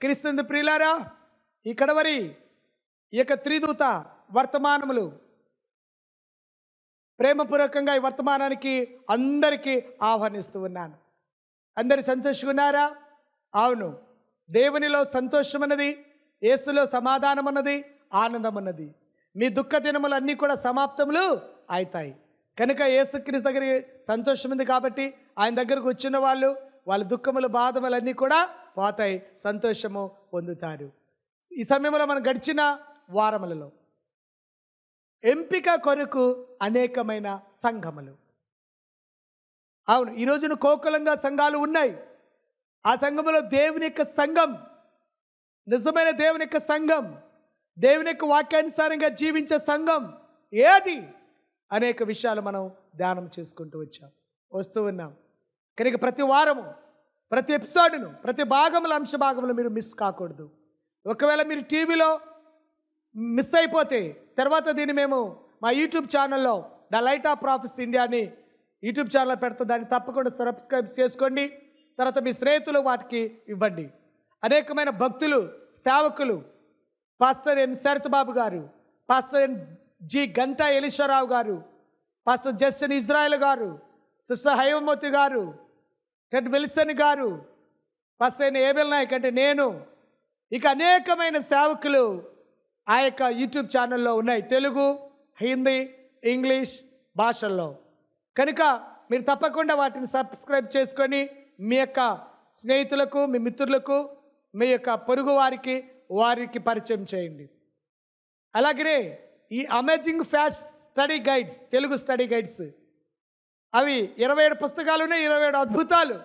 క్రీస్తుంది ప్రియులారా ఈ కడవరి ఈ యొక్క త్రిదూత వర్తమానములు. ప్రేమపూర్వకంగా ఈ వర్తమానానికి అందరికీ ఆహ్వానిస్తూ ఉన్నాను. అందరు సంతోషుకున్నారా? అవును. దేవునిలో సంతోషం అన్నది యేసులో సమాధానం అన్నది ఆనందం అన్నది మీ దుఃఖ దినములు అన్నీ కూడా సమాప్తములు అవుతాయి కనుక యేసుక్రీస్తు దగ్గర సంతోషం ఉంది కాబట్టి ఆయన దగ్గరకు వచ్చిన వాళ్ళు వాళ్ళ దుఃఖములు బాధములు అన్నీ కూడా పాతై సంతోషము పొందుతారు. ఈ సమయంలో మనం గడిచిన వారములలో ఎంపిక కొరకు అనేకమైన సంఘములు. అవును ఈ రోజున కోకులంగా సంఘాలు ఉన్నాయి. ఆ సంఘములో దేవుని యొక్క సంఘం నిజమైన దేవుని యొక్క సంఘం దేవుని యొక్క వాక్యానుసారంగా జీవించే సంఘం ఏది? అనేక విషయాలు మనం ధ్యానం చేసుకుంటూ వచ్చాం. వస్తూ ఉన్నాం. కనుక ప్రతి వారము ప్రతి ఎపిసోడ్ను ప్రతి భాగముల అంశ భాగంలో మీరు మిస్ కాకూడదు. ఒకవేళ మీరు టీవీలో మిస్ అయిపోతే తర్వాత దీన్ని మేము మా యూట్యూబ్ ఛానల్లో ద లైట్ ఆఫ్ ప్రాఫిస్ ఇండియాని యూట్యూబ్ ఛానల్ పెడతా దాన్ని తప్పకుండా సబ్స్క్రైబ్ చేసుకోండి. తర్వాత మీ స్నేహితులు వాటికి ఇవ్వండి. అనేకమైన భక్తులు సేవకులు pastor N Sarath Babu garu pastor N G Ganta Eleeshwararao గారు పాస్టర్ జస్టిన్ ఇజ్రాయెల్ గారు సిస్టర్ హైవమూర్తి గారు టెడ్ విల్సన్ గారు ఫస్ట్ అయిన ఏబెల్ నాయక్ అంటే నేను. ఇక అనేకమైన సేవకులు ఆ యొక్క యూట్యూబ్ ఛానల్లో ఉన్నాయి తెలుగు హిందీ ఇంగ్లీష్ భాషల్లో. కనుక మీరు తప్పకుండా వాటిని సబ్స్క్రైబ్ చేసుకొని మీ యొక్క స్నేహితులకు మీ మిత్రులకు మీ యొక్క పొరుగు వారికి వారికి పరిచయం చేయండి. అలాగనే ఈ amazing facts study guides Telugu study guides అవి ఇరవై ఏడు పుస్తకాలు ఉన్నాయి ఇరవై ఏడు అద్భుతాలు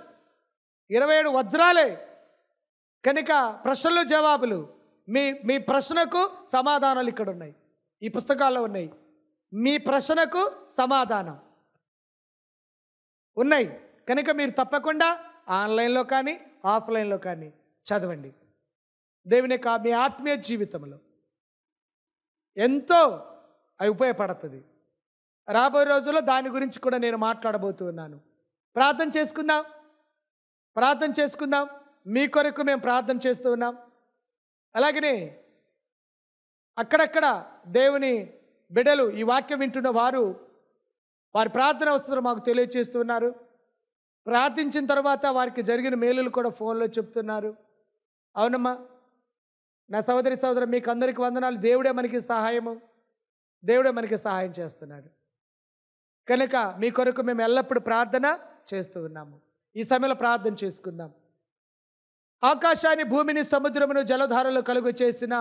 ఇరవై ఏడు వజ్రాలే. కనుక ప్రశ్నలు జవాబులు మీ మీ ప్రశ్నకు సమాధానాలు ఇక్కడ ఉన్నాయి ఈ పుస్తకాల్లో ఉన్నాయి. మీ ప్రశ్నకు సమాధానం ఉన్నాయి. కనుక మీరు తప్పకుండా ఆన్లైన్లో కానీ ఆఫ్లైన్లో కానీ చదవండి. దేవుని యొక్క మీ ఆత్మీయ జీవితంలో ఎంతో అవి ఉపయోగపడుతుంది రాబోయే రోజుల్లో దాని గురించి కూడా నేను మాట్లాడబోతున్నాను. ప్రార్థన చేసుకుందాం. ప్రార్థన చేసుకుందాం. మీ కొరకు మేము ప్రార్థన చేస్తూ ఉన్నాం. అలాగనే అక్కడక్కడ దేవుని బిడలు ఈ వాక్యం వింటున్న వారు వారి ప్రార్థన అవసరం మాకు తెలియచేస్తున్నారు ప్రార్థించిన తర్వాత వారికి జరిగిన మేలులు కూడా ఫోన్లో చెప్తున్నారు. అవునమ్మా నా సోదరి సహోదరు మీకు అందరికీ వందనాలు. దేవుడే మనకి సహాయము. దేవుడే మనకి సహాయం చేస్తున్నాడు. కనుక మీ కొరకు మేము ఎల్లప్పుడూ ప్రార్థన చేస్తూ ఉన్నాము. ఈ సమయంలో ప్రార్థన చేసుకుందాం. ఆకాశాన్ని భూమిని సముద్రమును జలధారలు కలుగు చేసిన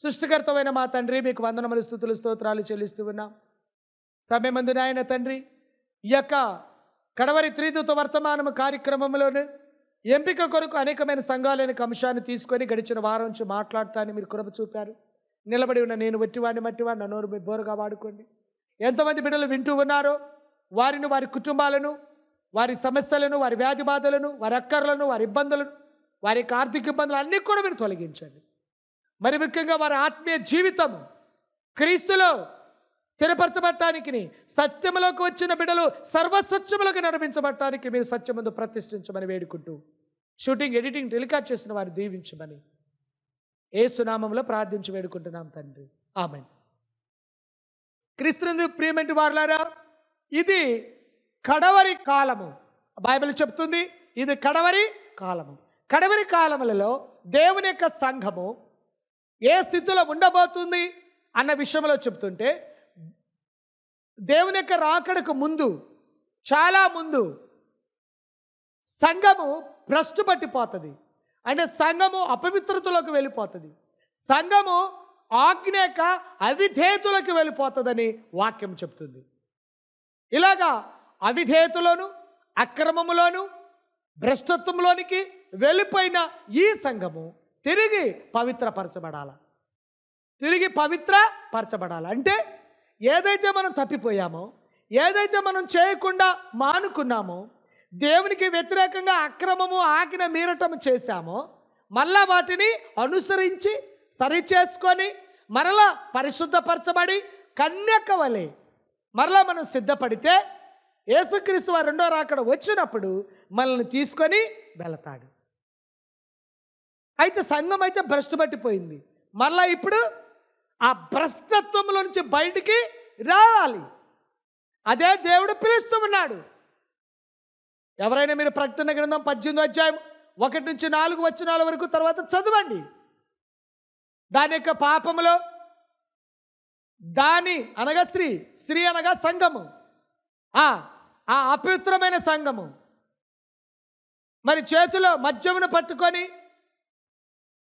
సృష్టికర్తమైన మా తండ్రి మీకు వందనములు స్థుతులు స్తోత్రాలు చెల్లిస్తూ ఉన్నాం. సమయమందు నాయన తండ్రి. ఈ యొక్క కడవరి త్రిదూత వర్తమానము కార్యక్రమంలోనే ఎంపిక కొరకు అనేకమైన సంఘాలైన అంశాన్ని తీసుకొని గడిచిన వారం నుంచి మాట్లాడటాన్ని మీరు కృప చూపారు. నిలబడి ఉన్న నేను వట్టివాడిని మట్టివాడిని నోరు మీ బోరుగా వాడుకోండి. ఎంతమంది బిడ్డలు వింటూ ఉన్నారో. వారిని వారి కుటుంబాలను వారి సమస్యలను వారి వ్యాధి బాధలను వారి అక్కర్లను వారి ఇబ్బందులను వారి యొక్క ఆర్థిక ఇబ్బందులు అన్నీ కూడా మీరు తొలగించండి. మరి ముఖ్యంగా వారి ఆత్మీయ జీవితం క్రీస్తులో స్థిరపరచబట్టానికి సత్యములోకి వచ్చిన బిడ్డలు సర్వస్వచ్ఛములకు నడిపించబట్టానికి మీరు సత్యముందు ప్రతిష్ఠించమని వేడుకుంటూ షూటింగ్ ఎడిటింగ్ టెలికాస్ట్ చేసిన వారిని దీవించమని ఏ సునామంలో ప్రార్థించి వేడుకుంటున్నాం తండ్రి. ఆమె క్రీస్తునందు ప్రియమంటి వారులారా ఇది కడవరి కాలము. బైబిల్ చెప్తుంది ఇది కడవరి కాలము. కడవరి కాలములలో దేవుని యొక్క సంఘము ఏ స్థితిలో ఉండబోతుంది అన్న విషయంలో చెప్తుంటే దేవుని యొక్క రాకడకు ముందు చాలా ముందు సంఘము భ్రష్టు పట్టిపోతుంది అంటే సంఘము అపవిత్రతలోకి వెళ్ళిపోతుంది. సంఘము ఆజ్ఞేక అవిధేతులకు వెళ్ళిపోతుందని వాక్యం చెప్తుంది. ఇలాగా అవిధేతులోను అక్రమములోను భ్రష్టత్వంలోనికి వెళ్ళిపోయిన ఈ సంఘము తిరిగి పవిత్రపరచబడాల. తిరిగి పవిత్ర పరచబడాల అంటే ఏదైతే మనం తప్పిపోయామో ఏదైతే మనం చేయకుండా మానుకున్నామో దేవునికి వ్యతిరేకంగా అక్రమము ఆజ్ఞ మీరటం చేశామో మళ్ళా వాటిని అనుసరించి సరి చేసుకొని మరలా పరిశుద్ధపరచబడి కన్యక వలె మరలా మనం సిద్ధపడితే యేసుక్రీస్తు వారు రెండో రాకడ వచ్చినప్పుడు మనల్ని తీసుకొని వెళతాడు. అయితే సంఘం అయితే భ్రష్టు పట్టిపోయింది. మళ్ళా ఇప్పుడు ఆ భ్రష్టత్వంలో నుంచి బయటికి రావాలి. అదే దేవుడు పిలుస్తూ ఉన్నాడు. ఎవరైనా మీరు ప్రకటన గ్రంథం పద్దెనిమిది అధ్యాయం ఒకటి నుంచి నాలుగు వచనాల వరకు తర్వాత చదవండి. దాని యొక్క పాపములో దాని అనగా స్త్రీ స్త్రీ అనగా సంఘము. ఆ ఆ అపవిత్రమైన సంఘము. మరి చేతిలో మద్యమును పట్టుకొని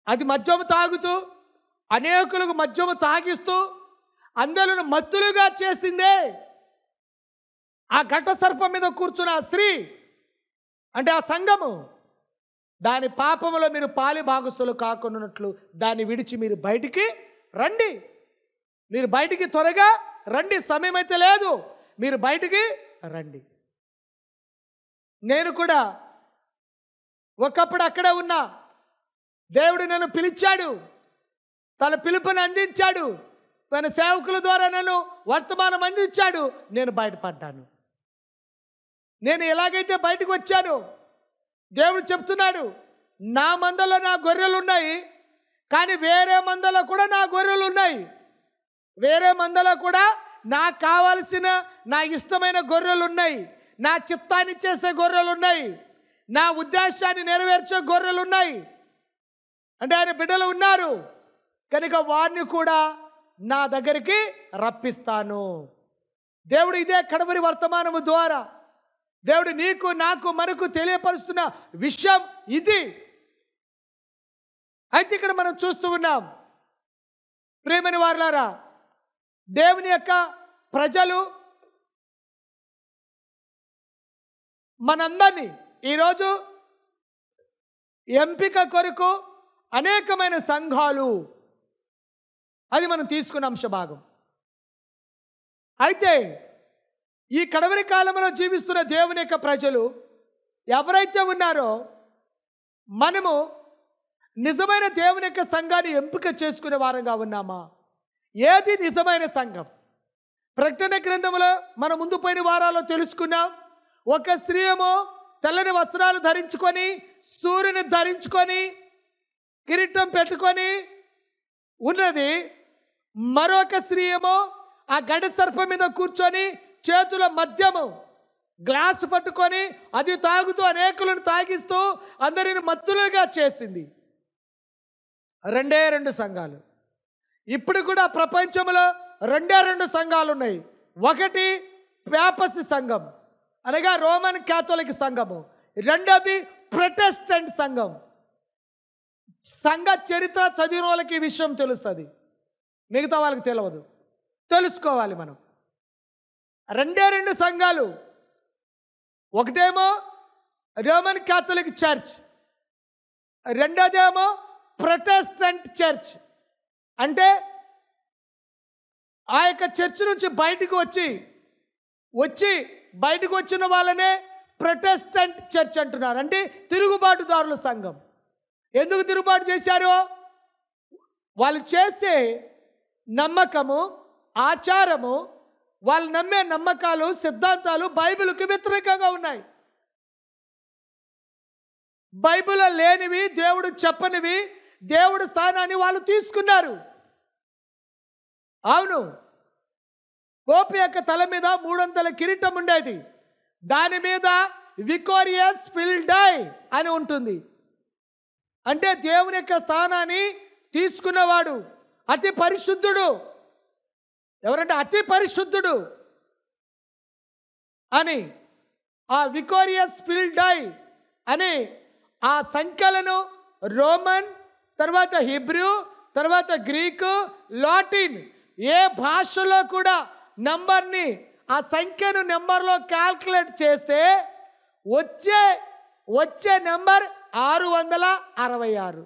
అది మద్యము తాగుతూ అనేకులకు మద్యము తాగిస్తూ అందరిని మత్తులుగా చేసిందే ఆ ఘట సర్పం మీద కూర్చున్న ఆ స్త్రీ. అంటే ఆ సంఘము. దాని పాపములో మీరు పాలి భాగస్థులు కాకుండాట్లు దాన్ని విడిచి మీరు బయటికి రండి. మీరు బయటికి త్వరగా రండి. సమయం అయితే లేదు. మీరు బయటికి రండి. నేను కూడా ఒకప్పుడు అక్కడే ఉన్నా. దేవుడు నన్ను పిలిచాడు. తన పిలుపుని అందించాడు. తన సేవకుల ద్వారా నన్ను వర్తమానం అందించాడు. నేను బయటపడ్డాను. నేను ఎలాగైతే బయటకు వచ్చానో దేవుడు చెప్తున్నాడు నా మందలో నా గొర్రెలు ఉన్నాయి కానీ వేరే మందలో కూడా నా గొర్రెలు ఉన్నాయి వేరే మందలో కూడా నాకు కావాల్సిన నా ఇష్టమైన గొర్రెలు ఉన్నాయి నా చిత్తాన్ని చేసే గొర్రెలు ఉన్నాయి నా ఉద్దేశాన్ని నెరవేర్చే గొర్రెలు ఉన్నాయి అంటే ఆయన బిడ్డలు ఉన్నారు కనుక వారిని కూడా నా దగ్గరికి రప్పిస్తాను. దేవుడు ఇదే కడవరి వర్తమానము ద్వారా దేవుడు నీకు నాకు మనకు తెలియపరుస్తున్న విషయం ఇది. అయితే ఇక్కడ మనం చూస్తూ ఉన్నాం. ప్రేమని వారులారా దేవుని యొక్క ప్రజలు మనందరినీ ఈరోజు ఎంపిక కొరకు అనేకమైన సంఘాలు. అది మనం తీసుకున్న అంశభాగం అయితే ఈ కడవరి కాలంలో జీవిస్తున్న దేవుని యొక్క ప్రజలు ఎవరైతే ఉన్నారో మనము నిజమైన దేవుని యొక్క సంఘాన్ని ఎంపిక చేసుకునే వారంగా ఉన్నామా? ఏది నిజమైన సంఘం? ప్రకటన గ్రంథంలో మన ముందు పోయిన వారాల్లో తెలుసుకున్నాం ఒక స్త్రీ ఏమో తెల్లని వస్త్రాలు ధరించుకొని సూర్యుని ధరించుకొని కిరీటం పెట్టుకొని ఉన్నది. మరొక స్త్రీ ఏమో ఆ గడ సర్పం మీద కూర్చొని చేతుల మద్యము గ్లాసు పట్టుకొని అది తాగుతూ అనేకులను తాగిస్తూ అందరిని మత్తులుగా చేసింది. రెండే రెండు సంఘాలు. ఇప్పుడు కూడా ప్రపంచంలో రెండే రెండు సంఘాలు ఉన్నాయి ఒకటి పేపసి సంఘం అనగా రోమన్ క్యాథోలిక్ సంఘము. రెండోది ప్రొటెస్టెంట్ సంఘం. సంఘ చరిత్ర చదివిన వాళ్ళకి ఈ విషయం తెలుస్తుంది. మిగతా వాళ్ళకి తెలియదు తెలుసుకోవాలి మనం. రెండే రెండు సంఘాలు. ఒకటేమో రోమన్ క్యాథలిక్ చర్చ్. రెండోదేమో ప్రొటెస్టెంట్ చర్చ్. అంటే ఆ యొక్క చర్చ్ నుంచి బయటకు వచ్చి వచ్చి బయటకు వచ్చిన వాళ్ళనే ప్రొటెస్టెంట్ చర్చ్ అంటున్నారు. అంటే తిరుగుబాటుదారుల సంఘం. ఎందుకు తిరుగుబాటు చేశారు? వాళ్ళు చేసే నమ్మకము ఆచారము వాళ్ళు నమ్మే నమ్మకాలు సిద్ధాంతాలు బైబిల్కి వ్యతిరేకంగా ఉన్నాయి. బైబిల్లో లేనివి దేవుడు చెప్పనివి దేవుడు స్థానాన్ని వాళ్ళు తీసుకున్నారు. అవును. గోపి యొక్క తల మీద మూడొందల కిరీటం ఉండేది. దాని మీద వికోరియస్ ఫిల్డై అని ఉంటుంది. అంటే దేవుని యొక్క స్థానాన్ని తీసుకున్నవాడు అతి పరిశుద్ధుడు. ఎవరంటే అతి పరిశుద్ధుడు అని ఆ వికోరియస్ ఫిల్డై అని ఆ సంఖ్యలను రోమన్ తర్వాత హిబ్రూ తర్వాత గ్రీకు లాటిన్ ఏ భాషలో కూడా నంబర్ని ఆ సంఖ్యను నెంబర్లో క్యాల్కులేట్ చేస్తే వచ్చే వచ్చే నెంబర్ ఆరు వందల అరవై ఆరు.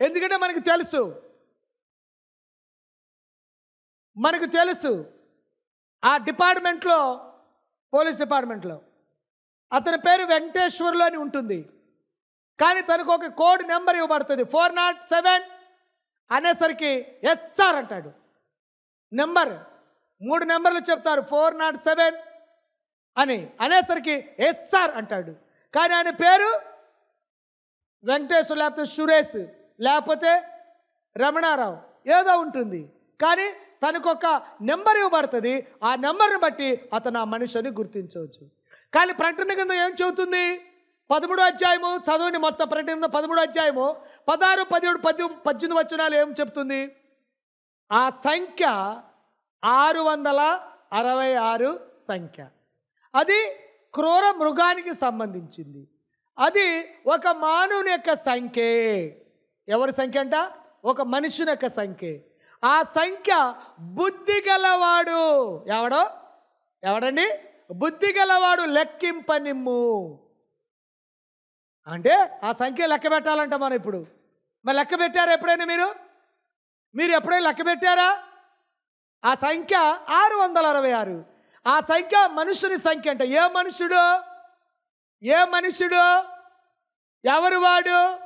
ఎందుకంటే మనకు తెలుసు. మనకు తెలుసు. ఆ డిపార్ట్మెంట్లో పోలీస్ డిపార్ట్మెంట్లో అతని పేరు వెంకటేశ్వర్లు అని ఉంటుంది. కానీ తనకు ఒక కోడ్ నెంబర్ ఇవ్వబడుతుంది. ఫోర్ నాట్ సెవెన్ అనేసరికి ఎస్ఆర్ అంటాడు. నెంబర్ మూడు నెంబర్లు చెప్తారు. ఫోర్ నాట్ సెవెన్ అని అనేసరికి ఎస్ఆర్ అంటాడు. కానీ ఆయన పేరు వెంకటేశ్వర్ లేకపోతే సురేష్. లేకపోతే రమణారావు ఏదో ఉంటుంది. కానీ తనకొక నెంబర్ ఇవ్వబడుతుంది. ఆ నెంబర్ని బట్టి అతను ఆ మనిషిని గుర్తించవచ్చు. కానీ ప్రకటన కింద ఏం చెబుతుంది? పదమూడో అధ్యాయము చదవండి మొత్తం ప్రకటన కింద పదమూడో అధ్యాయము పదహారు పదిహేడు పది పద్దెనిమిది వచనాలు ఏం చెప్తుంది ఆ సంఖ్య ఆరు వందల అరవై ఆరు సంఖ్య. అది క్రూర మృగానికి సంబంధించింది. అది ఒక మానవుని యొక్క సంఖ్యే. ఎవరి సంఖ్య అంట? ఒక మనిషిని యొక్క సంఖ్య. ఆ సంఖ్య బుద్ధి గలవాడు. ఎవడో? ఎవడండి? బుద్ధి గలవాడు లెక్కింపనిమ్ము. అంటే ఆ సంఖ్య లెక్క పెట్టాలంట మనం ఇప్పుడు. మరి లెక్క పెట్టారా ఎప్పుడైనా మీరు? మీరు ఎప్పుడైనా లెక్క పెట్టారా? ఆ సంఖ్య ఆరు వందల అరవై ఆరు ఆ సంఖ్య మనుషుని సంఖ్య అంట. ఏ మనుషుడు? ఏ మనుషుడు? ఎవరు వాడు?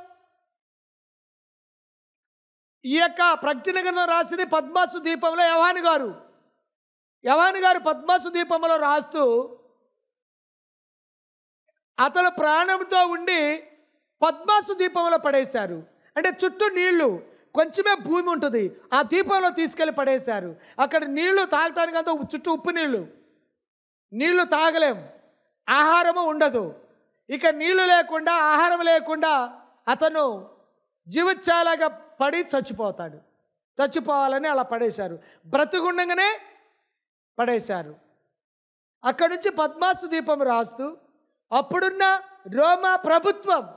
ఈ యొక్క ప్రకటన గ్రంథం రాసింది పద్మాసు దీపంలో యవాని గారు యవాని గారు పద్మాసు దీపంలో రాస్తూ అతను ప్రాణంతో ఉండి పద్మాసు దీపంలో పడేశారు. అంటే చుట్టూ నీళ్ళు కొంచెమే భూమి ఉంటుంది ఆ దీపంలో తీసుకెళ్ళి పడేశారు. అక్కడ నీళ్ళు తాగటానికి అంతా చుట్టూ ఉప్పు నీళ్ళు. నీళ్ళు తాగలేం ఆహారము ఉండదు. ఇక నీళ్ళు లేకుండా ఆహారం లేకుండా అతను జీవచ్చాలాగా పడి చచ్చిపోతాడు. చచ్చిపోవాలని అలా పడేశారు. బ్రతుకుండగానే పడేశారు. అక్కడి నుంచి పద్మాసు దీపం రాస్తూ అప్పుడున్న రోమా ప్రభుత్వం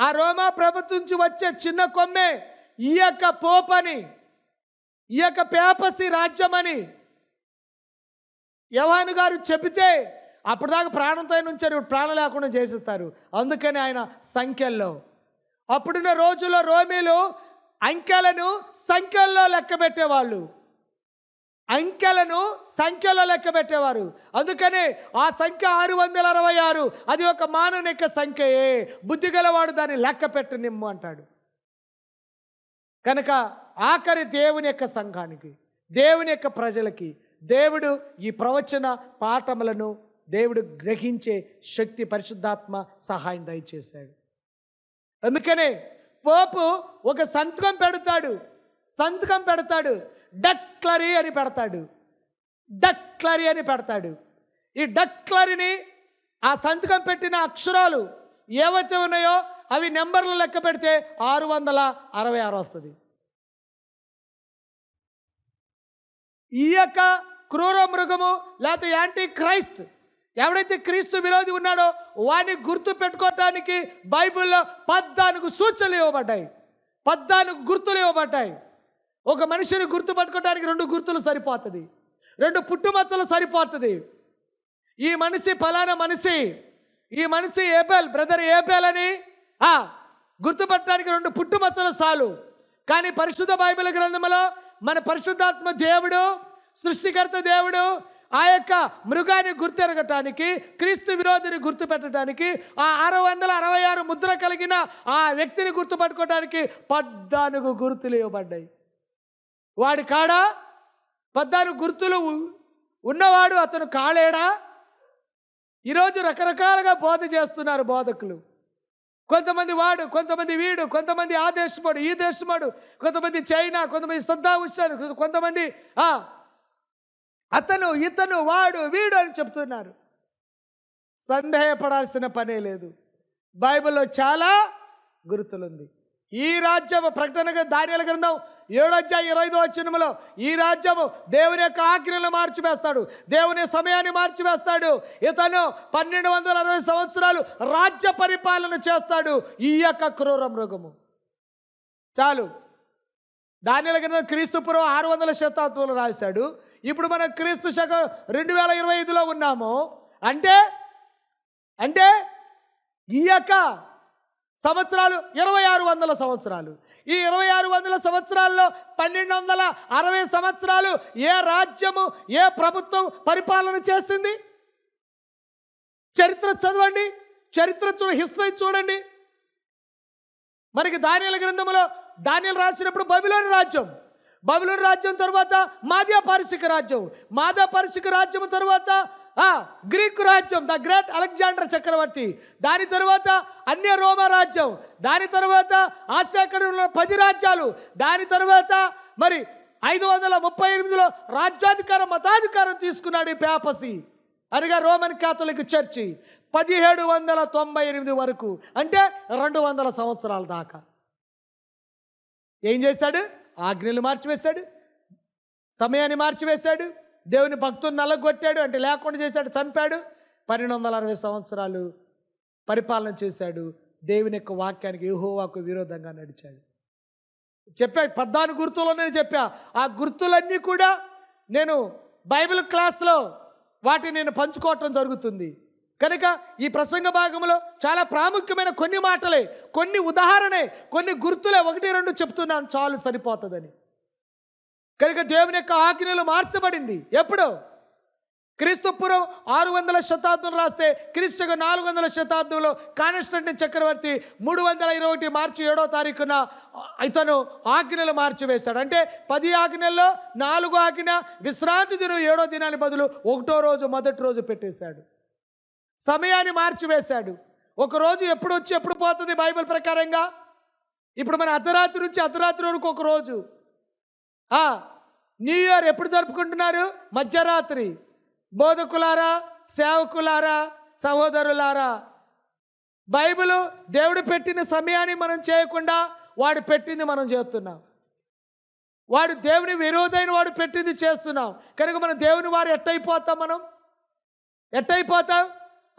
ఆ రోమా ప్రభుత్వం నుంచి వచ్చే చిన్న కొమ్మే ఈ యొక్క పోపని ఈ యొక్క పేపసి రాజ్యమని యవాను గారు చెబితే అప్పుడు దాకా ప్రాణంతో ఉంచారు. ఇప్పుడు ప్రాణం లేకుండా చేసేస్తారు. అందుకని ఆయన సంఖ్యల్లో. అప్పుడున్న రోజుల్లో రోమీలు అంకెలను సంఖ్యల్లో లెక్క పెట్టేవాళ్ళు. అంకెలను సంఖ్యలో లెక్క పెట్టేవారు. అందుకనే ఆ సంఖ్య ఆరు వందల అరవై ఆరు అది ఒక మానవుని సంఖ్యయే. బుద్ధి గలవాడు దాన్ని లెక్క పెట్టనిమ్ము అంటాడు. కనుక ఆఖరి దేవుని యొక్క సంఘానికి దేవుని యొక్క ప్రజలకి దేవుడు ఈ ప్రవచన పాఠములను దేవుడు గ్రహించే శక్తి పరిశుద్ధాత్మ సహాయం దయచేశాడు. అందుకనే పోపు ఒక సంతకం పెడతాడు సంతకం పెడతాడు డక్స్ క్లరీ అని పెడతాడు డక్స్ క్లరీ అని పెడతాడు. ఈ డక్స్ క్లరీని ఆ సంతకం పెట్టిన అక్షరాలు ఏవైతే ఉన్నాయో అవి నెంబర్లు లెక్క పెడితే ఆరు వందల అరవై ఆరు వస్తుంది. ఈ యొక్క క్రూర మృగము లేకపోతే యాంటీ క్రైస్ట్ ఎవడైతే క్రీస్తు విరోధి ఉన్నాడో వాడిని గుర్తు పెట్టుకోవటానికి బైబిల్లో పద్నాలుగు సూచనలు ఇవ్వబడ్డాయి. పద్నాలుగు గుర్తులు ఇవ్వబడ్డాయి. ఒక మనిషిని గుర్తు పట్టుకోవడానికి రెండు గుర్తులు సరిపోతుంది. రెండు పుట్టుమచ్చలు సరిపోతుంది. ఈ మనిషి ఫలానా మనిషి ఈ మనిషి ఏబెల్ బ్రదర్ ఏబెల్ అని ఆ, గుర్తుపట్టడానికి రెండు పుట్టుమచ్చలు చాలు. కానీ పరిశుద్ధ బైబిల్ గ్రంథంలో మన పరిశుద్ధాత్మ దేవుడు సృష్టికర్త దేవుడు ఆ యొక్క మృగాన్ని గుర్తెరగటానికి క్రీస్తు విరోధిని గుర్తుపెట్టడానికి ఆ ఆరు వందల అరవై ఆరు ముద్ర కలిగిన ఆ వ్యక్తిని గుర్తుపట్టుకోవడానికి పద్నాలుగు గుర్తులు ఇవ్వబడ్డాయి. వాడి కాడ? పద్నాలుగు గుర్తులు ఉన్నవాడు అతను కాలేడా? ఈరోజు రకరకాలుగా బోధ చేస్తున్నారు బోధకులు. కొంతమంది వాడు కొంతమంది వీడు కొంతమంది ఆ దేశమాడు ఈ దేశమాడు కొంతమంది చైనా కొంతమంది సద్దా ఉచ్చారు కొంతమంది ఆ, అతను ఇతను వాడు వీడు అని చెప్తున్నారు. సందేహపడాల్సిన పనే లేదు. బైబిల్లో చాలా గుర్తులుంది. ఈ రాజ్యము ప్రకటనగా ధాన్యాల గ్రంథం ఏడో ఇరవై ఐదో వచ్చినములో ఈ రాజ్యము దేవుని యొక్క ఆజ్ఞలను మార్చివేస్తాడు. దేవుని సమయాన్ని మార్చివేస్తాడు. ఇతను పన్నెండు వందల అరవై సంవత్సరాలు రాజ్య పరిపాలన చేస్తాడు. ఈ యొక్క క్రూర మృగము. చాలు. ధాన్యాల గ్రంథం క్రీస్తు ఆరు వందల శతాబ్దంలో రాశాడు. ఇప్పుడు మనం క్రీస్తు శకం రెండు వేల ఇరవై ఐదులో ఉన్నాము. అంటే అంటే ఈ యొక్క సంవత్సరాలు ఇరవై ఆరు వందల సంవత్సరాలు. ఈ ఇరవై ఆరు వందల సంవత్సరాల్లో పన్నెండు వందల అరవై సంవత్సరాలు ఏ రాజ్యము ఏ ప్రభుత్వం పరిపాలన చేసింది? చరిత్ర చదవండి. చరిత్ర చూడ హిస్టరీ చూడండి. మనకి ధాన్యాల గ్రంథములో ధాన్యాలు రాసినప్పుడు బబిలోని రాజ్యం. బబులూరు రాజ్యం తర్వాత మాదియా రాజ్యం. మాదా పారిశిక రాజ్యం తర్వాత గ్రీకు రాజ్యం ద గ్రేట్ అలెగ్జాండర్ చక్రవర్తి. దాని తర్వాత అన్య రోమ రాజ్యం. దాని తర్వాత ఆసియాకడ పది రాజ్యాలు. దాని తర్వాత మరి ఐదు వందల ముప్పై ఎనిమిదిలో రాజ్యాధికారం మతాధికారం తీసుకున్నాడు ఈ పేపసి. అనగా రోమన్ క్యాథలిక్ చర్చి పదిహేడు వందల తొంభై ఎనిమిది వరకు అంటే రెండు వందల సంవత్సరాల దాకా. ఏం చేశాడు? ఆజ్ఞలు మార్చివేశాడు సమయాన్ని మార్చివేశాడు దేవుని భక్తులు నల్లగొట్టాడు అంటే లేకుండా చేశాడు చంపాడు పన్నెండు వందల అరవై సంవత్సరాలు పరిపాలన చేశాడు దేవుని యొక్క వాక్యానికి యెహోవాకు విరోధంగా నడిచాడు. చెప్పా పద్నాలుగు గుర్తులు నేను చెప్పా. ఆ గుర్తులన్నీ కూడా నేను బైబిల్ క్లాస్లో వాటిని నేను పంచుకోవటం జరుగుతుంది. కనుక ఈ ప్రసంగ భాగంలో చాలా ప్రాముఖ్యమైన కొన్ని మాటలే కొన్ని ఉదాహరణే కొన్ని గుర్తులే ఒకటి రెండు చెప్తున్నాను చాలు సరిపోతుందని. కనుక దేవుని యొక్క ఆజ్ఞలు మార్చబడింది. ఎప్పుడు? క్రీస్తుపురం ఆరు వందల శతాబ్దం రాస్తే క్రీస్తుకు నాలుగు వందల శతాబ్దంలో కాన్స్టంటిన్ చక్రవర్తి మూడు వందల ఇరవై ఒకటి మార్చి ఏడో తారీఖున ఇతను ఆజ్ఞలు మార్చివేశాడు. అంటే పది ఆజ్ఞల్లో నాలుగు ఆజ్ఞ విశ్రాంతి దినం ఏడో దినానికి బదులు ఒకటో రోజు మొదటి రోజు పెట్టేశాడు. సమయాన్ని మార్చివేశాడు. ఒక రోజు ఎప్పుడు వచ్చి ఎప్పుడు పోతుంది బైబిల్ ప్రకారంగా? ఇప్పుడు మన అర్ధరాత్రి నుంచి అర్ధరాత్రి వరకు ఒక రోజు. న్యూ ఇయర్ ఎప్పుడు జరుపుకుంటున్నారు? మధ్యరాత్రి. బోధకులారా సేవకులారా సహోదరులారా? బైబిల్ దేవుడు పెట్టిన సమయాన్ని మనం చేయకుండా వాడు పెట్టింది మనం చేస్తున్నాం. వాడు దేవుని విరోధైన వాడు పెట్టింది చేస్తున్నాం. కనుక మనం దేవుని వారు ఎట్టయిపోతాం మనం? ఎట్టయిపోతాం?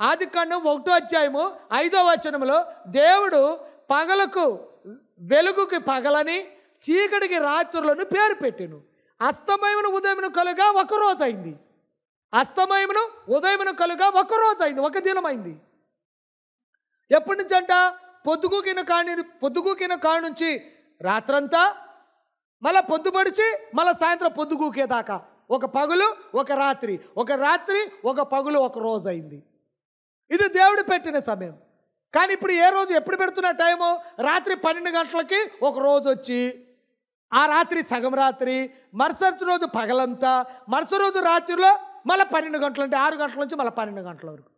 ఆది కాండం ఒకటో అధ్యాయము ఐదో వచనంలో దేవుడు పగలకు వెలుగుకి పగలని చీకటికి రాత్రులను పేరు పెట్టాను. అస్తమయమును ఉదయమును కలుగా ఒక రోజు అయింది. అస్తమయమును ఉదయమును కలుగా ఒక రోజు అయింది ఒక దినమైంది. ఎప్పటి నుంచి అంట? పొద్దుగుకిన కాణి పొద్దుగుకిన కాడి నుంచి రాత్రంతా మళ్ళా పొద్దుపడిచి మళ్ళీ సాయంత్రం పొద్దుగూకేదాకా. ఒక పగులు ఒక రాత్రి. ఒక రాత్రి ఒక పగులు ఒక రోజు అయింది. ఇది దేవుడు పెట్టిన సమయం. కానీ ఇప్పుడు ఏ రోజు ఎప్పుడు పెడుతున్న టైము? రాత్రి పన్నెండు గంటలకి ఒక రోజు వచ్చి ఆ రాత్రి సగం రాత్రి మరుసటి రోజు పగలంతా మరుసటి రోజు రాత్రిలో మళ్ళీ పన్నెండు గంటలు అంటే ఆరు గంటల నుంచి మళ్ళీ పన్నెండు గంటల వరకు.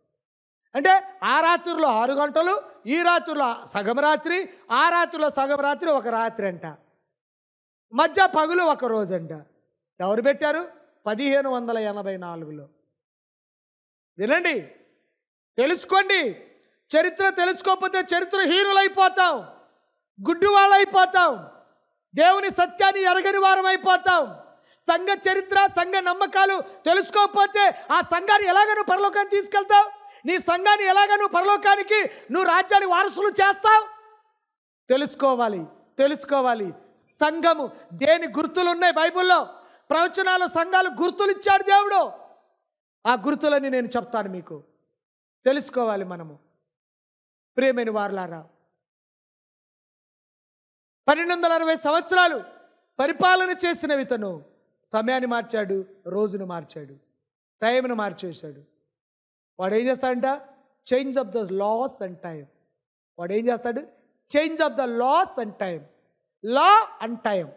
అంటే ఆ రాత్రిలో ఆరు గంటలు ఈ రాత్రిలో సగం రాత్రి ఆ రాత్రిలో సగం రాత్రి ఒక రాత్రి అంట. మధ్య పగులు ఒక రోజు అంట ఎవరు పెట్టారు? పదిహేను వందల ఎనభై నాలుగులో. వినండి. తెలుసుకోండి. చరిత్ర తెలుసుకోకపోతే చరిత్ర హీనులైపోతాం. గుడ్డు వాళ్ళైపోతాం దేవుని సత్యాన్ని ఎరగని వారం అయిపోతాం సంఘ చరిత్ర సంఘ నమ్మకాలు తెలుసుకోకపోతే ఆ సంఘాన్ని ఎలాగ నువ్వు పరలోకానికి తీసుకెళ్తావు? నీ సంఘాన్ని ఎలాగ నువ్వు పరలోకానికి నువ్వు రాజ్యాన్ని వారసులు చేస్తావు? తెలుసుకోవాలి తెలుసుకోవాలి. సంఘము దేని గుర్తులు ఉన్నాయి బైబిల్లో? ప్రవచనాలు సంఘాలు గుర్తులు ఇచ్చాడు దేవుడు. ఆ గుర్తులని నేను చెప్తాను మీకు. తెలుసుకోవాలి మనము. ప్రియమైన వారులారా పన్నెండు వందల అరవై సంవత్సరాలు పరిపాలన చేసిన ఇతను సమయాన్ని మార్చాడు రోజును మార్చాడు టైంను మార్చేశాడు. వాడు ఏం చేస్తాడంట? Change of the laws and time వాడు ఏం చేస్తాడు? Change of the laws and time law and time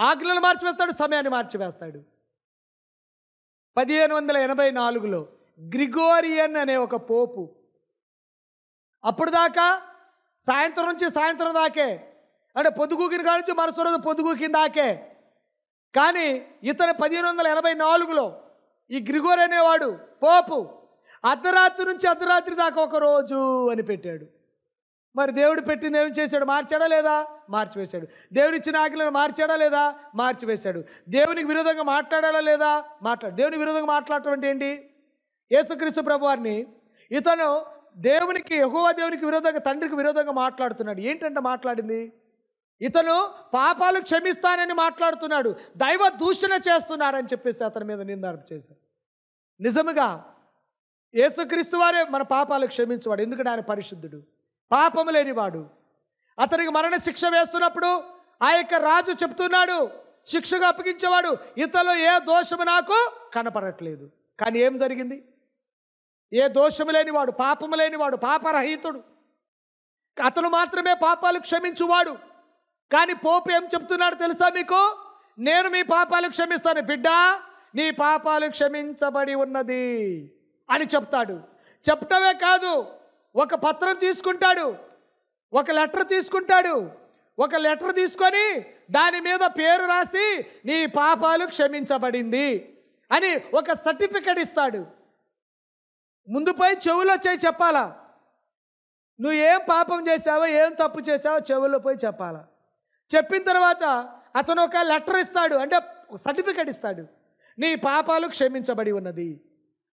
ఆజ్ఞలను మార్చివేస్తాడు సమయాన్ని మార్చివేస్తాడు. పదిహేను వందల ఎనభై నాలుగులో గ్రిగోరియన్ అనే ఒక పోపు. అప్పుడు దాకా సాయంత్రం నుంచి సాయంత్రం దాకే అంటే పొద్దుగూకిన కాడి నుంచి మరుసటి రోజు పొద్దుగూకిన దాకే. కానీ ఇతను పదిహేను వందల ఎనభై నాలుగులో ఈ గ్రిగోర్ అనేవాడు పోపు అర్ధరాత్రి నుంచి అర్ధరాత్రి దాకా ఒక రోజు అని పెట్టాడు. మరి దేవుడు పెట్టింది ఏం చేశాడు? మార్చాడా లేదా? మార్చివేశాడు. దేవుడు ఇచ్చిన ఆజ్ఞలను మార్చాడా లేదా? మార్చివేశాడు. దేవునికి విరోధంగా మాట్లాడాలా లేదా? మాట్లాడు దేవునికి విరోధంగా మాట్లాడటం అంటే ఏంటి? యేసుక్రీస్తు ప్రభు వారిని ఇతను దేవునికి ఎగువ దేవునికి విరోధంగా తండ్రికి విరోధంగా మాట్లాడుతున్నాడు. ఏంటంటే మాట్లాడింది? ఇతను పాపాలు క్షమిస్తానని మాట్లాడుతున్నాడు. దైవ దూషణ చేస్తున్నాడని చెప్పేసి అతని మీద నిందారణ చేశారు. నిజముగా యేసుక్రీస్తు వారే మన పాపాలు క్షమించేవాడు. ఎందుకంటే ఆయన పరిశుద్ధుడు. పాపము లేనివాడు. అతనికి మరణ శిక్ష వేస్తున్నప్పుడు ఆ యొక్క రాజు చెప్తున్నాడు శిక్షగా అప్పగించేవాడు. ఇతలో ఏ దోషము నాకు కనపడట్లేదు. కానీ ఏం జరిగింది? ఏ దోషము లేనివాడు పాపము లేనివాడు పాపరహితుడు. అతను మాత్రమే పాపాలు క్షమించువాడు. కానీ పోపు ఏం చెప్తున్నాడు తెలుసా మీకు? నేను మీ పాపాలు క్షమిస్తాను. బిడ్డా నీ పాపాలు క్షమించబడి ఉన్నది అని చెప్తాడు. చెప్పటమే కాదు ఒక పత్రం తీసుకుంటాడు ఒక లెటర్ తీసుకుంటాడు. ఒక లెటర్ తీసుకొని దాని మీద పేరు రాసి నీ పాపాలు క్షమించబడింది అని ఒక సర్టిఫికెట్ ఇస్తాడు. ముందుపై చెవులో చేయి చెప్పాలా? నువ్వు ఏం పాపం చేసావో ఏం తప్పు చేసావో చెవుల్లో పోయి చెప్పాలా? చెప్పిన తర్వాత అతను ఒక లెటర్ ఇస్తాడు అంటే సర్టిఫికెట్ ఇస్తాడు. నీ పాపాలు క్షమించబడి ఉన్నది.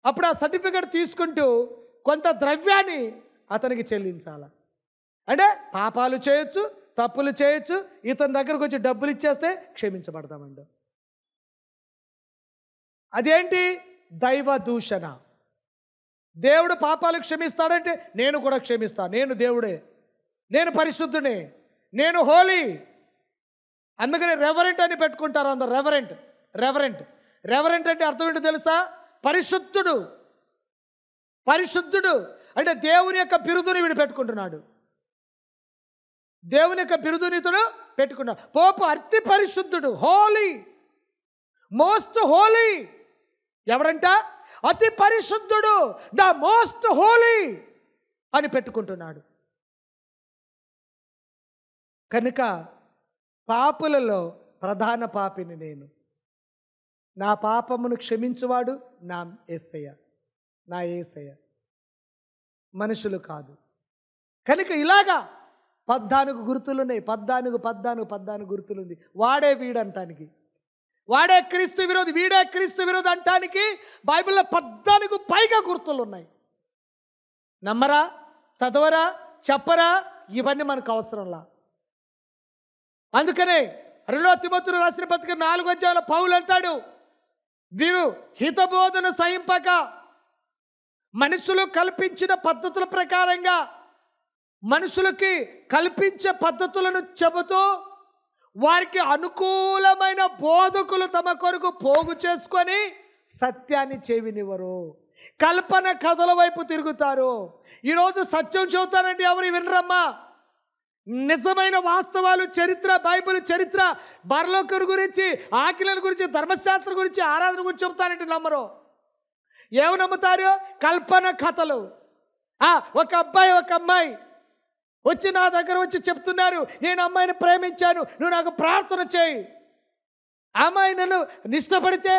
అప్పుడు ఆ సర్టిఫికెట్ తీసుకుంటూ కొంత ద్రవ్యాన్ని అతనికి చెల్లించాల? అంటే పాపాలు చేయొచ్చు తప్పులు చేయొచ్చు ఇతని దగ్గరకు వచ్చి డబ్బులు ఇచ్చేస్తే క్షమించబడతామండి అదేంటి? దైవ దూషణ. దేవుడు పాపాలు క్షమిస్తాడంటే నేను కూడా క్షమిస్తాను నేను దేవుడే. నేను పరిశుద్ధుడే. నేను హోలీ. అందుకని రెవరెంట్ అని పెట్టుకుంటారు అందరు. రెవరెంట్ రెవరెంట్ రెవరెంట్ అంటే అర్థం ఏంటో తెలుసా? పరిశుద్ధుడు. పరిశుద్ధుడు. అంటే దేవుని యొక్క బిరుదుని వీడు పెట్టుకుంటున్నాడు. దేవుని యొక్క బిరుదుని ఇతడు పెట్టుకున్నాడు. పోపు అతి పరిశుద్ధుడు. హోలీ. Most holy. ఎవరంట? అతి పరిశుద్ధుడు ద మోస్ట్ హోలీ అని పెట్టుకుంటున్నాడు. కనుక పాపులలో ప్రధాన పాపిని నేను. నా పాపమును క్షమించువాడు నా ఏసయ్య నా ఏసయ్య. మనుషులు కాదు. కనుక ఇలాగా పద్నాలుగు గుర్తులున్నాయి. పద్నాలుగు పద్నాలుగు పద్నాలుగు గుర్తులుంది. వాడే వీడంటానికి. వాడే క్రీస్తు విరోధి వీడే క్రీస్తు విరోధి అంటానికి బైబిల్లో పద్నాలుగు పైగా గుర్తులు ఉన్నాయి. నమ్మరా చదవరా చెప్పరా ఇవన్నీ మనకు అవసరంలా. అందుకనే రెండో తిమోతులు రాసిన పత్రిక నాలుగు అధ్యాయుల పౌలు అంటాడు వీరు హితబోధన సహింపక మనుషులు కల్పించిన పద్ధతుల ప్రకారంగా మనుషులకి కల్పించే పద్ధతులను చెబుతూ వారికి అనుకూలమైన బోధకులు తమ కొరకు పోగు చేసుకొని సత్యాన్ని చెవినివ్వరు. కల్పన కథల వైపు తిరుగుతారు. ఈరోజు సత్యం చెబుతానంటే ఎవరు వినరమ్మా? నిజమైన వాస్తవాలు చరిత్ర బైబిల్ చరిత్ర బర్లోకర్ గురించి ఆకిలల గురించి ధర్మశాస్త్రం గురించి ఆరాధన గురించి చెబుతానంటే నమ్మరు. ఏమి నమ్ముతారు? కల్పన కథలు. ఒక అబ్బాయి ఒక అమ్మాయి వచ్చి నా దగ్గర వచ్చి చెప్తున్నారు నేను అమ్మాయిని ప్రేమించాను నువ్వు నాకు ప్రార్థన చేయి. అమ్మాయి నన్ను ఇష్టపడితే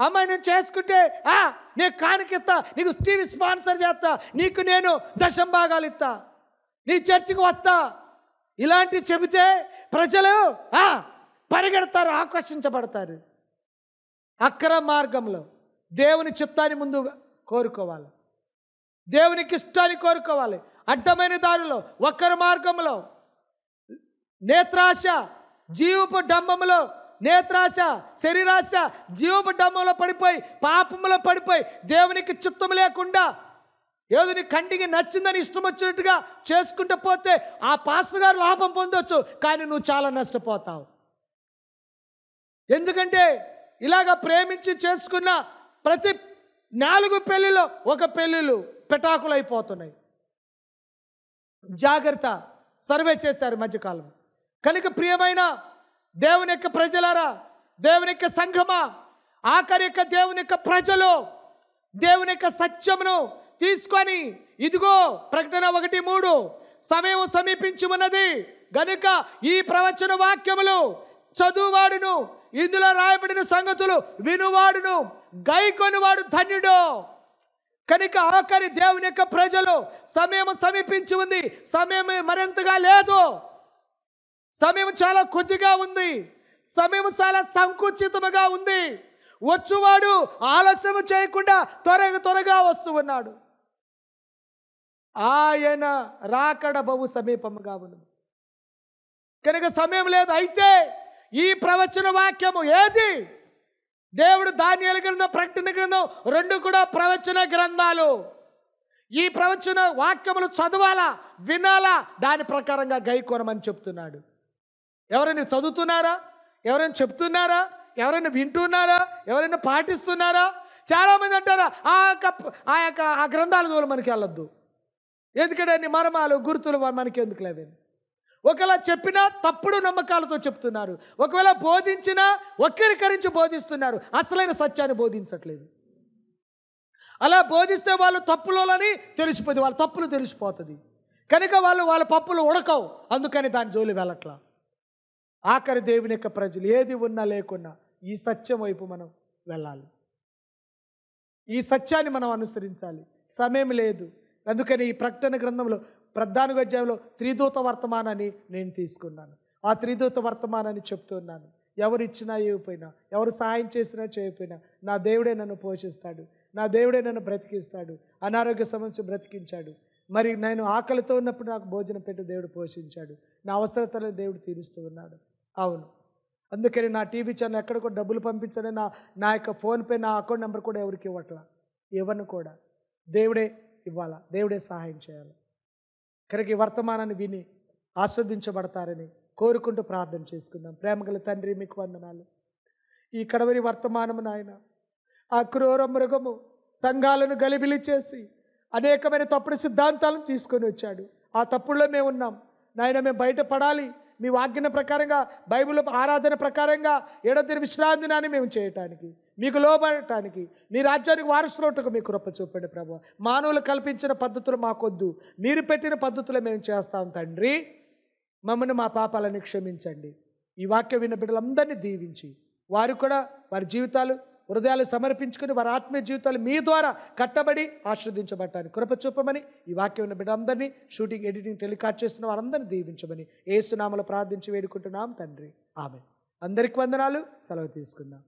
అమ్మాయి నేను చేసుకుంటే ఆ నేను కానుకిస్తా నీకు టీవీ స్పాన్సర్ చేస్తా నీకు నేను దశం భాగాలు ఇస్తా నీ చర్చికి వస్తా. ఇలాంటి చెబితే ప్రజలు ఆ, పరిగెడతారు ఆకర్షించబడతారు. అక్రమ మార్గంలో దేవుని చిత్తాన్ని ముందు కోరుకోవాలి. దేవునికి ఇష్టాన్ని కోరుకోవాలి. అడ్డమైన దారిలో ఒక్కరి మార్గంలో. నేత్రాశ జీవపు డంబములో నేత్రాశ శరీరాశ జీవపు డంబంలో పడిపోయి పాపములో పడిపోయి దేవునికి చిత్తం లేకుండా ఏదో నీ కంటికి నచ్చిందని ఇష్టం వచ్చినట్టుగా చేసుకుంటూ పోతే ఆ పాస్టర్ గారు లాభం పొందొచ్చు కానీ నువ్వు చాలా నష్టపోతావు. ఎందుకంటే ఇలాగ ప్రేమించి చేసుకున్న ప్రతి నాలుగు పెళ్ళిలో ఒక పెళ్ళిళ్ళు పెటాకులు అయిపోతున్నాయి జాగ్రత్త సర్వే చేశారు మధ్యకాలం. కనుక ప్రియమైన దేవుని యొక్క ప్రజలారా దేవుని యొక్క సంఘమా ఆఖరి యొక్క దేవుని యొక్క ప్రజలు దేవుని యొక్క సత్యమును తీసుకొని ఇదిగో ప్రకటన ఒకటి మూడు సమయం సమీపించి ఉన్నది గనుక ఈ ప్రవచన వాక్యములు చదువువాడును ఇందులో రాయబడిన సంగతులు వినువాడును గైకొనివాడు ధన్యుడు. కనుక ఆఖరి దేవుని యొక్క ప్రజలు సమయం సమీపించి ఉంది. సమయం మరింతగా లేదు. సమయం చాలా కొద్దిగా ఉంది. సమయం చాలా సంకుచితముగా ఉంది. వచ్చువాడు ఆలస్యం చేయకుండా త్వరగా త్వరగా వస్తూ ఉన్నాడు. ఆయన రాకడ బహు సమీపముగా ఉంది కనుక సమయం లేదు. అయితే ఈ ప్రవచన వాక్యము ఏది? దేవుడు ధాన్యాల గ్రంథం ప్రకటన గ్రంథం రెండు కూడా ప్రవచన గ్రంథాలు. ఈ ప్రవచన వాక్యములు చదవాలా వినాలా? దాని ప్రకారంగా గైకోనమని చెప్తున్నాడు. ఎవరైనా చదువుతున్నారా? ఎవరైనా చెప్తున్నారా? ఎవరైనా వింటున్నారా? ఎవరైనా పాటిస్తున్నారా? చాలామంది అంటారా ఆ యొక్క ఆ యొక్క ఆ గ్రంథాల దూరం మనకి వెళ్ళొద్దు. ఎందుకంటే అన్ని మర్మాలు గుర్తులు మనకి ఎందుకు లేవని ఒకవేళ చెప్పినా తప్పుడు నమ్మకాలతో చెప్తున్నారు. ఒకవేళ బోధించినా వక్రీకరించి బోధిస్తున్నారు. అసలైన సత్యాన్ని బోధించట్లేదు. అలా బోధిస్తే వాళ్ళు తప్పులోని తెలిసిపోతుంది వాళ్ళ తప్పులు తెలిసిపోతుంది. కనుక వాళ్ళు వాళ్ళ పప్పులు ఉడకవు. అందుకని దాని జోలి వెళ్ళట్లా. ఆఖరి దేవుని యొక్క ప్రజలు ఏది ఉన్నా లేకున్నా ఈ సత్యం వైపు మనం వెళ్ళాలి. ఈ సత్యాన్ని మనం అనుసరించాలి. సమయం లేదు. అందుకని ఈ ప్రకటన గ్రంథంలో ప్రధాన అధ్యాయంలో త్రిదూత వర్తమానాన్ని నేను తీసుకున్నాను. ఆ త్రిదూత వర్తమానాన్ని చెప్తున్నాను ఎవరు ఇచ్చినా ఇవ్వకపోయినా ఎవరు సహాయం చేసినా చేయకపోయినా నా దేవుడే నన్ను పోషిస్తాడు. నా దేవుడే నన్ను బ్రతికిస్తాడు. అనారోగ్య సమస్య బ్రతికించాడు. మరి నేను ఆకలితో ఉన్నప్పుడు నాకు భోజనం పెట్టి దేవుడు పోషించాడు. నా అవసరతలను దేవుడు తీరుస్తూ ఉన్నాడు. అవును. అందుకని నా టీవీ ఛానల్ ఎక్కడ కూడా డబ్బులు పంపించని నా నా యొక్క ఫోన్పే నా అకౌంట్ నెంబర్ కూడా ఎవరికి ఇవ్వట్లా? ఇవ్వను కూడా. దేవుడే ఇవ్వాలా? దేవుడే సహాయం చేయాలి? కనుక ఈ వర్తమానాన్ని విని ఆస్వాదించబడతారని కోరుకుంటూ ప్రార్థన చేసుకుందాం. ప్రేమగల తండ్రి మీకు వందనాలు. ఈ కడవరి వర్తమానము నాయన ఆ క్రూర మృగము సంఘాలను గలిబిలి చేసి అనేకమైన తప్పుడు సిద్ధాంతాలను తీసుకొని వచ్చాడు. ఆ తప్పుల్లో మేము ఉన్నాం. నాయన మేము బయటపడాలి. మీ వాగ్యన ప్రకారంగా బైబిల్ ఆరాధన ప్రకారంగా ఏడొద్దరి విశ్రాంతి మేము చేయటానికి. మీకు లోబడటానికి మీ రాజ్యానికి వారసులోటకు మీ కృప చూపండి ప్రభు. మానవులు కల్పించిన పద్ధతులు మాకొద్దు. మీరు పెట్టిన పద్ధతులు మేము చేస్తాం తండ్రి. మమ్మల్ని మా పాపాలను క్షమించండి. ఈ వాక్యం విన్న బిడ్డలందరినీ దీవించి వారు కూడా వారి జీవితాలు హృదయాలు సమర్పించుకుని వారి ఆత్మీయ జీవితాలు మీ ద్వారా కట్టబడి ఆస్వాదించబట్టాలని కృప చూపమని ఈ వాక్యం విన్న బిడ్డలందరినీ షూటింగ్ ఎడిటింగ్ టెలికాస్ట్ చేస్తున్న వారందరినీ దీవించమని ఏసునామలు ప్రార్థించి వేడుకుంటున్నాం తండ్రి. ఆమె అందరికి వందనాలు. సెలవు తీసుకుందాం.